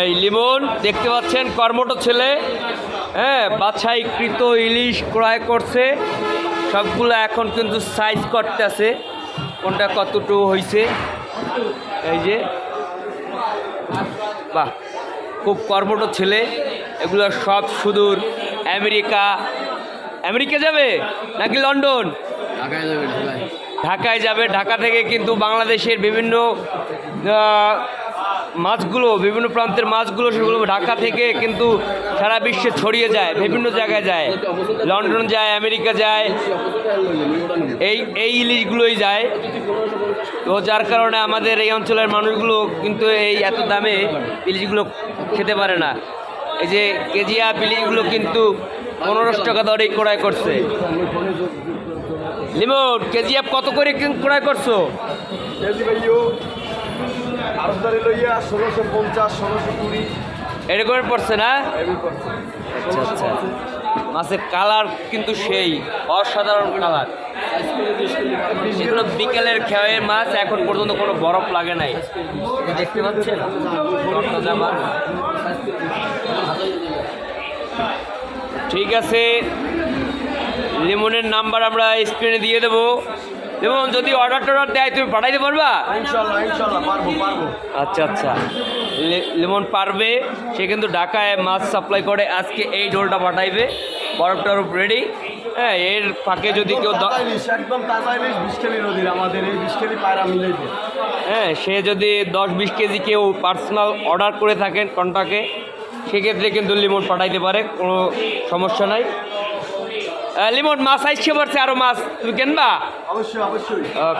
এই লিমন দেখতে পাচ্ছেন কর্মট ছেলে হ্যাঁ বাছাইকৃত ইলিশ ক্রয় করছে। সবগুলো এখন কিন্তু সাইজ করতেছে। কোনটা কতটুকু হয়েছে এই যে বাহ খুব কর্মঠ ছেলে। এগুলো সব সুদূর আমেরিকা। আমেরিকা যাবে নাকি লন্ডন? ঢাকায় যাবে ঢাকায়। যাবে। ঢাকা থেকে কিন্তু বাংলাদেশের বিভিন্ন মাছগুলো, বিভিন্ন প্রান্তের মাছগুলো সেগুলো ঢাকা থেকে কিন্তু সারা বিশ্বে ছড়িয়ে যায়, বিভিন্ন জায়গায় যায়। লন্ডন যায়, আমেরিকা যায়, এই এই ইলিশগুলোই যায়। তো যার কারণে আমাদের এই অঞ্চলের মানুষগুলো কিন্তু এই এত দামে ইলিশগুলো খেতে পারে না। এই যে কেজিয়া ইলিশগুলো কিন্তু পনেরোশো টাকা দরেই ক্রয় করছে। লিমন, কেজিএফ কত করে ক্রয় করছ? আরবদারি লইয়া ষোলোশো পঞ্চাশ ষোলোশো কুড়ি। এরকম পড়ছে না? আচ্ছা আচ্ছা। মাছের কালার কিন্তু সেই অসাধারণ কালার। এগুলো বিকেলের খেয়ের মাছ এখন পর্যন্ত কোনো বরফ লাগে নাই। দেখতে পাচ্ছেন? ঠিক আছে। লিমনের নাম্বার আমরা স্ক্রিনে দিয়ে দেবো। লিমন যদি অর্ডার টর্ডার দেয় তুমি পাঠাইতে পারবা? আচ্ছা আচ্ছা। লেমন পারবে সে কিন্তু ঢাকায় মাছ সাপ্লাই করে আজকে এই ডোলটা পাঠাইবে। বরফ টরফ রেডি হ্যাঁ এর ফাঁকে যদি কেউ একদম আমাদের এই পায়রা হ্যাঁ সে যদি দশ বিশ কেজি কেউ পার্সোনাল অর্ডার করে থাকেন কন্টাকে সেক্ষেত্রে কিন্তু লিমন পাঠাইতে পারে কোনো সমস্যা নাই। লিমন মাছ আইসে পারছে আরও মাছ কেনবা? অবশ্যই অবশ্যই।